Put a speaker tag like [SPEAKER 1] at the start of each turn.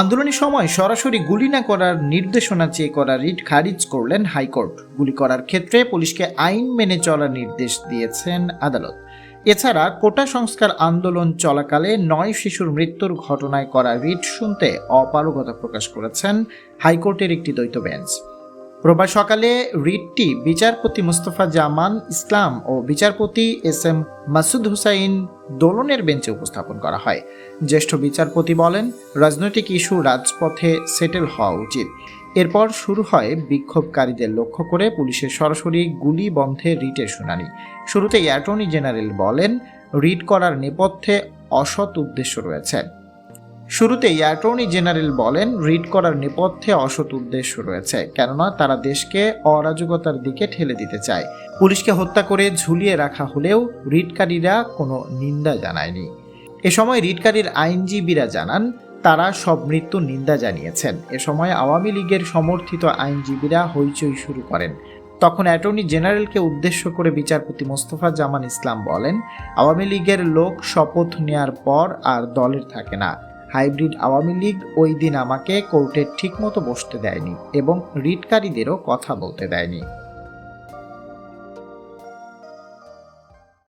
[SPEAKER 1] আন্দোলনের সময় সরাসরি গুলি না করার নির্দেশনা চেয়ে করা রিট খারিজ করলেন হাইকোর্ট। গুলি করার ক্ষেত্রে পুলিশকে আইন মেনে চলার নির্দেশ দিয়েছেন আদালত। এছাড়া কোটা সংস্কার আন্দোলন চলাকালে নয় শিশুর মৃত্যুর ঘটনায় করা রিট শুনতে অপারগতা প্রকাশ করেছেন হাইকোর্টের একটি দ্বৈত বেঞ্চ। রোববার সকালে রিটটি বিচারপতি মুস্তফা জামান ইসলাম ও বিচারপতি এস এম মাসুদ হুসাইন দোলনের বেঞ্চে উপস্থাপন করা হয়। জ্যেষ্ঠ বিচারপতি বলেন, রাজনৈতিক ইস্যু রাজপথে সেটেল হওয়া উচিত। এরপর শুরু হয় বিক্ষোভকারীদের লক্ষ্য করে পুলিশের সরাসরি গুলি বন্ধে রিটের শুনানি। শুরুতেই অ্যাটর্নি জেনারেল বলেন, রিট করার নেপথ্যে অসৎ উদ্দেশ্য রয়েছে। শুরুতেই অ্যাটর্নি জেনারেল বলেন, রিড করার নেপথ্যে অসৎ উদ্দেশ্য রয়েছে, কেননা তারা দেশকে অরাজকতার দিকে ঠেলে দিতে চায়। পুলিশকে হত্যা করে ঝুলিয়ে রাখা হলেও রিটকারীরা কোনো নিন্দা জানায়নি। এ সময় রিটকারীর আইনজীবীরা জানান, তারা সব মৃত্যুর নিন্দা জানিয়েছেন। এ সময় আওয়ামী লীগের সমর্থিত আইনজীবীরা হইচই শুরু করেন। তখন অ্যাটর্নি জেনারেলকে উদ্দেশ্য করে বিচারপতি মোস্তফা জামান ইসলাম বলেন, আওয়ামী লীগের লোক শপথ নেয়ার পর আর দলের থাকে না। হাইব্রিড আওয়ামী লীগ ওই দিন আমাকে কোর্টে ঠিকমতো বসতে দেয়নি এবং রিটকারীদেরও কথা বলতে দেয়নি।